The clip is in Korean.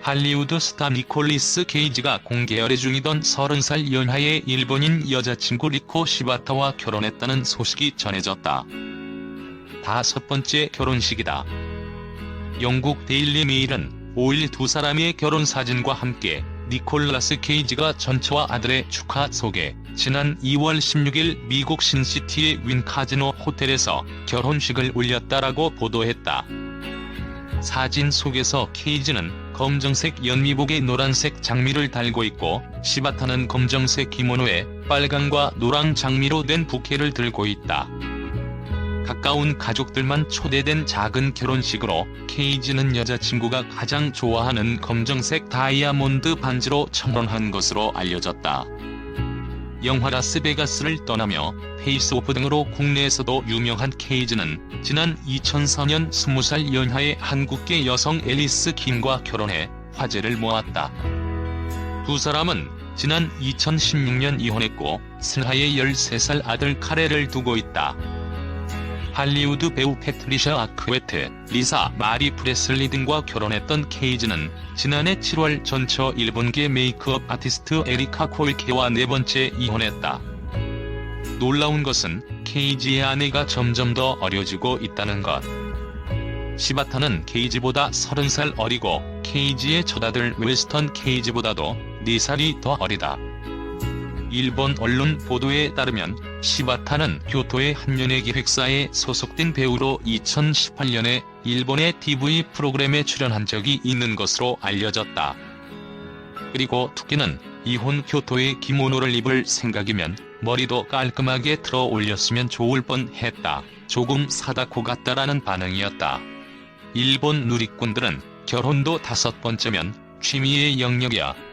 할리우드 스타 니콜리스 케이지가 공개 열애 중이던 30살 연하의 일본인 여자친구 리코 시바타와 결혼했다는 소식이 전해졌다. 다섯 번째 결혼식이다. 영국 데일리 메일은 5일 두 사람의 결혼 사진과 함께 니콜라스 케이지가 전처와 아들의 축하 속에 지난 2월 16일 미국 신시티의 윈 카지노 호텔에서 결혼식을 올렸다라고 보도했다. 사진 속에서 케이지는 검정색 연미복에 노란색 장미를 달고 있고 시바타는 검정색 기모노에 빨강과 노랑 장미로 된 부케를 들고 있다. 가까운 가족들만 초대된 작은 결혼식으로 케이지는 여자친구가 가장 좋아하는 검정색 다이아몬드 반지로 청혼한 것으로 알려졌다. 영화 라스베가스를 떠나며 페이스오프 등으로 국내에서도 유명한 케이지는 지난 2004년 20살 연하의 한국계 여성 앨리스 김과 결혼해 화제를 모았다. 두 사람은 지난 2016년 이혼했고 슬하의 13살 아들 카레를 두고 있다. 할리우드 배우 패트리샤 아크웨트, 리사 마리 프레슬리 등과 결혼했던 케이즈는 지난해 7월 전처 일본계 메이크업 아티스트 에리카 콜케와 네 번째 이혼했다. 놀라운 것은 케이지의 아내가 점점 더 어려지고 있다는 것. 시바타는 케이지보다 30살 어리고 케이지의 첫아들 웨스턴 케이지보다도 4살이 더 어리다. 일본 언론 보도에 따르면 시바타는 교토의 한 연예 기획사에 소속된 배우로 2018년에 일본의 TV 프로그램에 출연한 적이 있는 것으로 알려졌다. 그리고 투키는 이혼 교토의 기모노를 입을 생각이면 머리도 깔끔하게 틀어 올렸으면 좋을 뻔 했다. 조금 사다코 같다라는 반응이었다. 일본 누리꾼들은 결혼도 다섯 번째면 취미의 영역이야